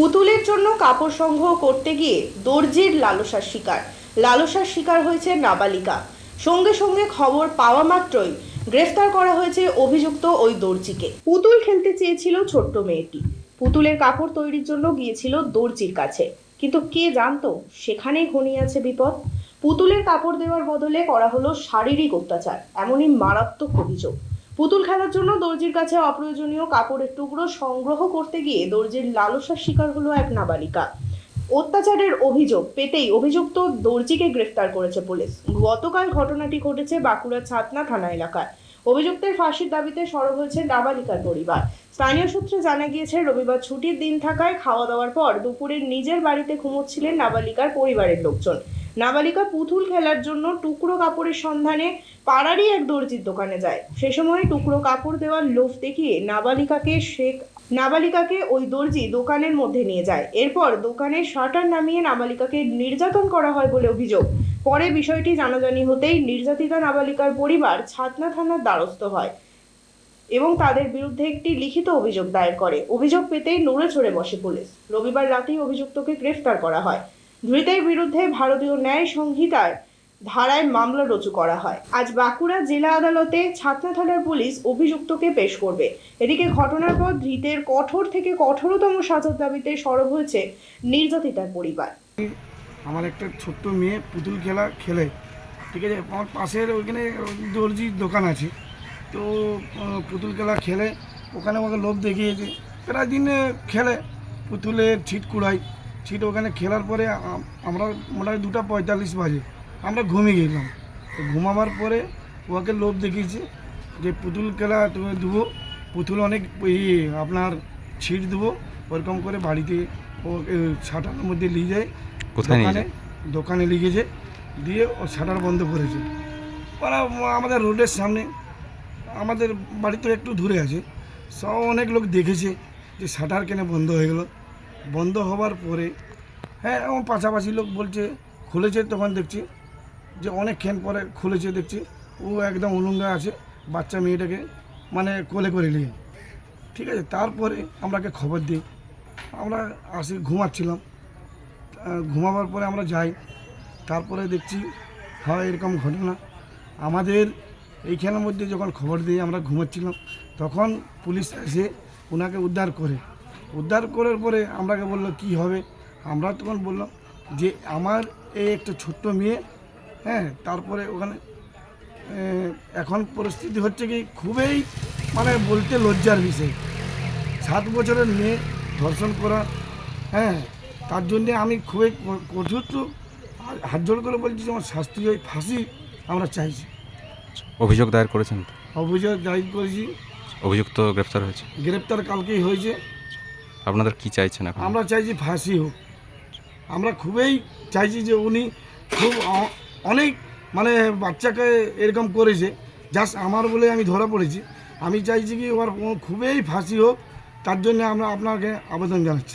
পুতুলের জন্য কাপড় সংগ্রহ করতে গিয়ে দর্জির লালসার শিকার। লালসার শিকার হয়েছে নাবালিকা। সঙ্গে সঙ্গে খবর পাওয়া মাত্রই গ্রেফতার করা হয়েছে অভিযুক্ত ওই দর্জিকে। পুতুল খেলতে চেয়েছিল ছোট্ট মেয়েটি। পুতুলের কাপড় তৈরির জন্য গিয়েছিল দর্জির কাছে। কিন্তু কে জানতো, সেখানেই ঘনিয়ে আছে বিপদ। পুতুলের কাপড় দেওয়ার বদলে করা হলো শারীরিক অত্যাচার, এমনই মারাত্মক অভিযোগ। পুতুল খেলার জন্য দর্জির কাছে অপ্রয়োজনীয় কাপড়ের টুকরো সংগ্রহ করতে গিয়ে দর্জির লালসার শিকার হলো এক নাবালিকা। অত্যাচারের অভিযোগ পেতেই অভিযুক্ত দর্জিকে গ্রেফতার করেছে পুলিশ। গতকাল ঘটনাটি ঘটেছে বাঁকুড়া ছাতনা থানা এলাকায়। অভিযুক্তের ফাঁসির দাবিতে সরব হয়েছে নাবালিকার পরিবার। স্থানীয় সূত্রে জানা গিয়েছে, রবিবার ছুটির দিন থাকায় খাওয়া দাওয়ার পর দুপুরে নিজের বাড়িতে ঘুমোচ্ছিলেন নাবালিকার পরিবারের লোকজন। নাবালিকা পুতুল খেলার জন্য টুকরো কাপড়ের সন্ধানে পাড়ারই এক দর্জির দোকানে যায়। সে সময় টুকরো কাপড় দেওয়ার লোভ দেখিয়ে নাবালিকাকে শেখ নাবালিকাকে ওই দর্জি দোকানের মধ্যে নিয়ে যায়। এরপর দোকানের শাটার নামিয়ে নাবালিকাকে নির্যাতন করা হয় বলে অভিযোগ। পরে বিষয়টি জানাজানি হতেই নির্যাতিতা নাবালিকার পরিবার ছাতনা থানার দ্বারস্থ হয় এবং তাদের বিরুদ্ধে একটি লিখিত অভিযোগ দায়ের করে। অভিযোগ পেতেই নড়ে চড়ে বসে পুলিশ। রবিবার রাতেই অভিযুক্তকে গ্রেফতার করা হয়। ধৃতের বিরুদ্ধে ভারতীয় ন্যায় সংহিতার ধারায় মামলা রুজু করা হয়। আজ বাঁকুড়া জেলা আদালতে ছাতনা থানার পুলিশ অভিযুক্তকে পেশ করবে। এদিকে ঘটনার পর ধৃতের কঠোর থেকে কঠোরতম সাজার দাবিতে সরব হয়েছে নির্যাতিতার পরিবার। আমার একটা ছোট্ট মেয়ে পুতুল খেলা খেলে, ঠিক আছে? আমার পাশের ওইখানে দর্জির দোকান আছে। তো পুতুল খেলা খেলে, ওখানে আমাকে লোভ দেখিয়েছে। প্রায় দিন খেলে, পুতুলের ছিট কুড়াই। ছিট ওখানে খেলার পরে আমরা মোটামুটি দুটা পঁয়তাল্লিশ বাজে। আমরা ঘুমিয়ে গেলাম। ঘুমাবার পরে ওকে লোভ দেখিয়েছে যে পুতুল খেলা তুমি দেবো পুতুল অনেক ইয়ে আপনার ছিট দেবো ওরকম করে বাড়িতে ও ছাটার মধ্যে নিয়ে যায়। কোথায় নিয়ে দোকানে? দোকানে লিখেছে দিয়ে ও শাটার বন্ধ করেছে। ওরা আমাদের রোডের সামনে আমাদের বাড়ি তো একটু দূরে আছে সব অনেক লোক দেখেছে যে শাটার কেন বন্ধ হয়ে গেল। বন্ধ হওয়ার পরে হ্যাঁ এবং পাশাপাশি লোক বলছে খুলেছে তখন দেখছি যে অনেকক্ষণ পরে খুলেছে দেখছি। ও একদম উলঙ্গা আছে, বাচ্চা মেয়েটাকে মানে কোলে করে নিয়ে। ঠিক আছে, তারপরে আমরাকে খবর দিই। আমরা আসি, ঘুমাচ্ছিলাম। ঘুমাবার পরে আমরা যাই। তারপরে দেখছি, হয় এরকম ঘটনা। আমাদের এইখানের মধ্যে যখন খবর দিয়ে আমরা ঘুমাচ্ছিলাম, তখন পুলিশ এসে ওনাকে উদ্ধার করে। উদ্ধার করার পরে আমরাকে বলল, কি হবে? আমরা তখন বললাম যে, আমার এই একটা ছোট্ট মেয়ে হ্যাঁ তারপরে ওখানে এখন পরিস্থিতি হচ্ছে কি খুবই মানে বলতে লজ্জার বিষয়। সাত বছরের মেয়ে ধর্ষণ করা হ্যাঁ তার জন্যে আমি খুবই কঠোর তো হাত জোর করে বলছি যে আমার শাস্তি ওই ফাঁসি আমরা চাইছি। অভিযোগ দায়ের করেছেন? অভিযোগ দায়ী করেছি। অভিযুক্ত গ্রেফতার হয়েছে? গ্রেপ্তার কালকেই হয়েছে। আপনাদের কি চাইছেন এখন? আমরা চাইছি ফাঁসি হোক। আমরা খুবই চাইছি যে উনি খুব অনেক মানে বাচ্চাকে এরকম করেছে জাস্ট আমার বলে আমি ধরা পড়েছি। আমি চাইছি কি ওর খুবই ফাঁসি হোক, তার জন্য আমরা আপনাকে আবেদন জানাচ্ছি।